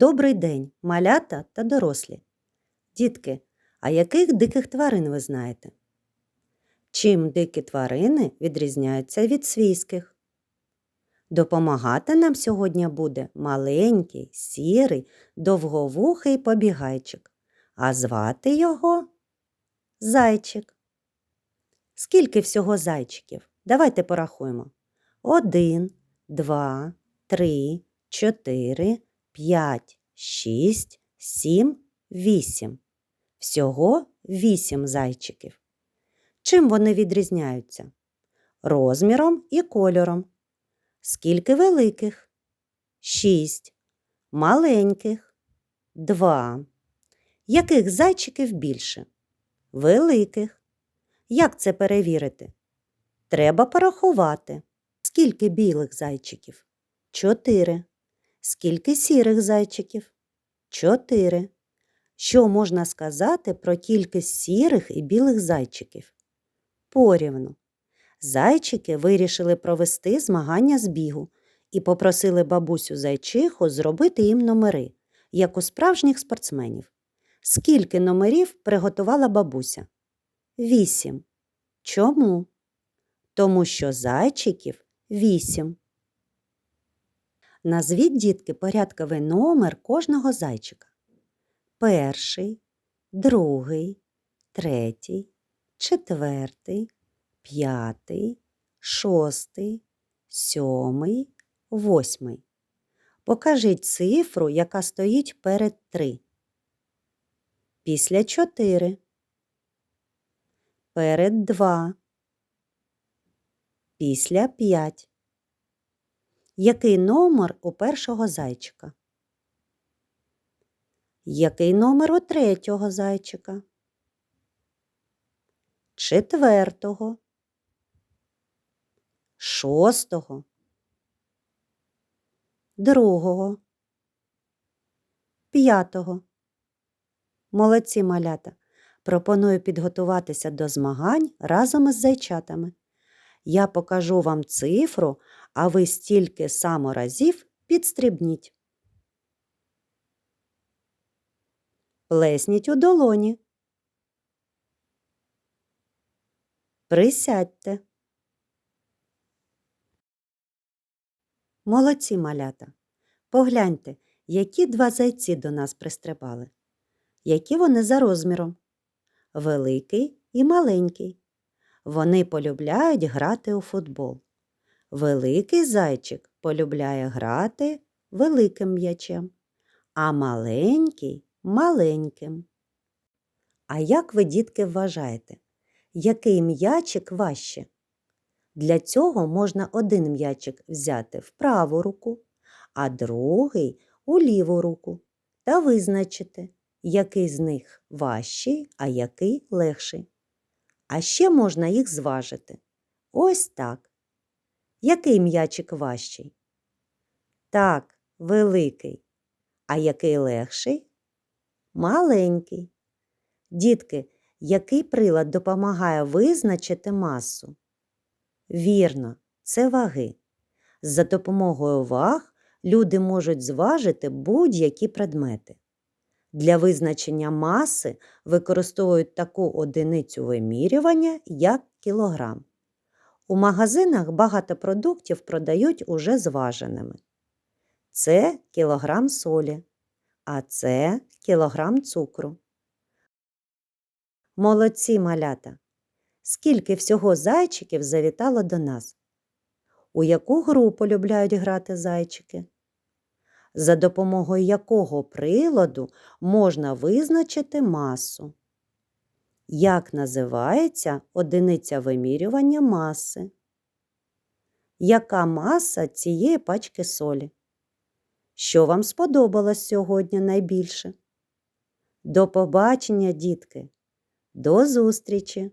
Добрий день, малята та дорослі. Дітки, а яких диких тварин ви знаєте? Чим дикі тварини відрізняються від свійських? Допомагати нам сьогодні буде маленький, сірий, довговухий побігайчик, а звати його Зайчик. Скільки всього зайчиків? Давайте порахуємо. Один, два, три, чотири, п'ять, шість, сім, вісім. Всього вісім зайчиків. Чим вони відрізняються? Розміром і кольором. Скільки великих? Шість. Маленьких. Два. Яких зайчиків більше? Великих. Як це перевірити? Треба порахувати. Скільки білих зайчиків? Чотири. Скільки сірих зайчиків? Чотири. Що можна сказати про кількість сірих і білих зайчиків? Порівну. Зайчики вирішили провести змагання з бігу і попросили бабусю зайчиху зробити їм номери, як у справжніх спортсменів. Скільки номерів приготувала бабуся? Вісім. Чому? Тому що зайчиків вісім. Назвіть, дітки, порядковий номер кожного зайчика. Перший, другий, третій, четвертий, п'ятий, шостий, сьомий, восьмий. Покажіть цифру, яка стоїть перед три. Після чотири. Перед два. Після п'ять. Який номер у першого зайчика? Який номер у третього зайчика? Четвертого. Шостого. Другого. П'ятого. Молодці малята. Пропоную підготуватися до змагань разом із зайчатами. Я покажу вам цифру, а ви стільки само разів підстрибніть. Плесніть у долоні. Присядьте. Молодці малята. Погляньте, які два зайці до нас пристрибали. Які вони за розміром? Великий і маленький. Вони полюбляють грати у футбол. Великий зайчик полюбляє грати великим м'ячем, а маленький маленьким. А як ви, дітки, вважаєте, який м'ячик важче? Для цього можна один м'ячик взяти в праву руку, а другий у ліву руку та визначити, який з них важчий, а який легший. А ще можна їх зважити. Ось так. Який м'ячик важчий? Так, великий. А який легший? Маленький. Дітки, який прилад допомагає визначити масу? Вірно, це ваги. За допомогою ваг люди можуть зважити будь-які предмети. Для визначення маси використовують таку одиницю вимірювання, як кілограм. У магазинах багато продуктів продають уже зваженими. Це кілограм солі, а це кілограм цукру. Молодці малята! Скільки всього зайчиків завітало до нас? У яку гру полюбляють грати зайчики? За допомогою якого приладу можна визначити масу? Як називається одиниця вимірювання маси? Яка маса цієї пачки солі? Що вам сподобалось сьогодні найбільше? До побачення, дітки! До зустрічі!